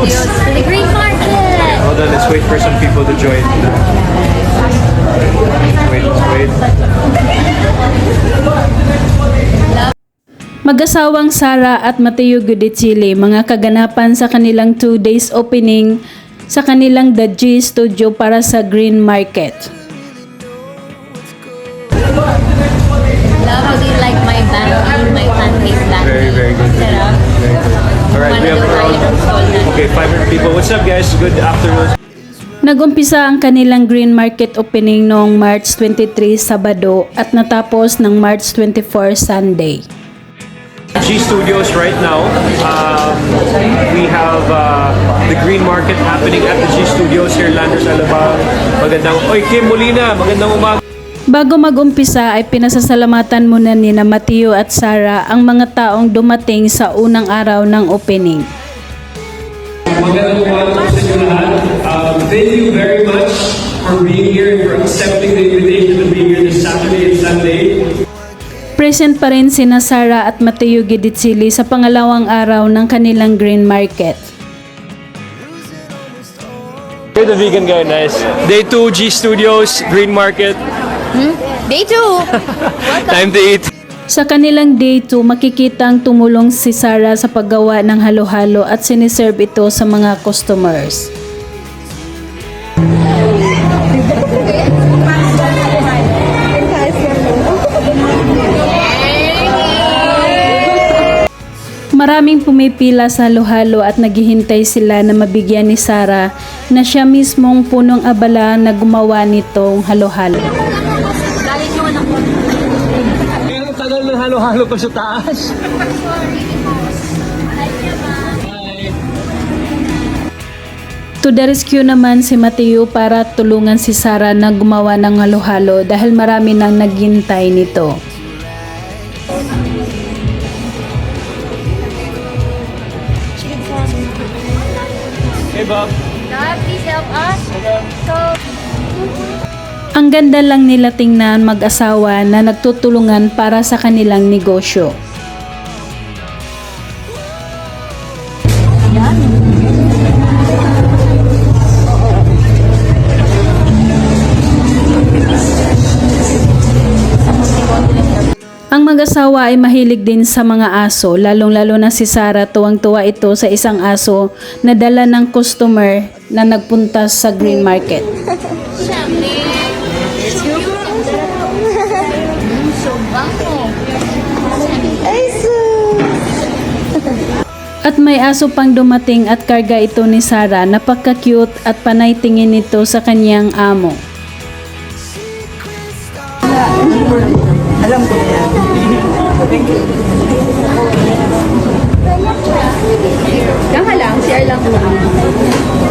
Studios to the Green Market. Hold on, let's wait for some people to join. Wait, wait. Mag-asawang Sara at Mateo Gudicili mga kaganapan sa kanilang 2 days opening sa kanilang The G Studio para sa Green Market. Love, how do you like my Okay, 500 people. What's up, guys? Good afternoon. Nagumpisa ang kanilang Green Market opening noong March 23 Sabado at natapos ng March 24 Sunday. G Studios right now. Um, we have uh, the Green Market happening at the G Studios here, Landers Alabang. Magandang, oy, Kim Molina, magandang umaga. Bago mag-umpisa ay pinasasalamatan muna ni na Mateo at Sara ang mga taong dumating sa unang araw ng opening. Magandang umaga po sa inyo lahat. Um, thank you very much for being here and for accepting the invitation to be here this Saturday and Sunday. Present pa rin sina Sara at Mateo Giditsili sa pangalawang araw ng kanilang Green Market. You're the vegan guy, nice. Day 2, G Studios, Green Market. Day 2! Time to eat. Sa kanilang day 2, makikita ang tumulong si Sara sa paggawa ng halo-halo at siniserve ito sa mga customers. Maraming pumipila sa halo-halo at naghihintay sila na mabigyan ni Sara na siya mismong punong abala na gumawa nitong halo-halo. Ng halo-halo pa sa taas. To the rescue naman si Mateo para tulungan si Sara na gumawa ng halo-halo dahil marami nang naghintay nito. Hey, Bob. God, please help us. So, Ang ganda lang nila tingnan mag-asawa na nagtutulungan para sa kanilang negosyo. Ang mag-asawa ay mahilig din sa mga aso, lalong-lalo na si Sarah tuwang-tuwa ito sa isang aso na dala ng customer na nagpunta sa green market. syempre. Bango. At may aso pang dumating at karga ito ni Sarah, napaka-cute at panay tingin nito sa kanyang amo. Diyan ka lang, share lang ko.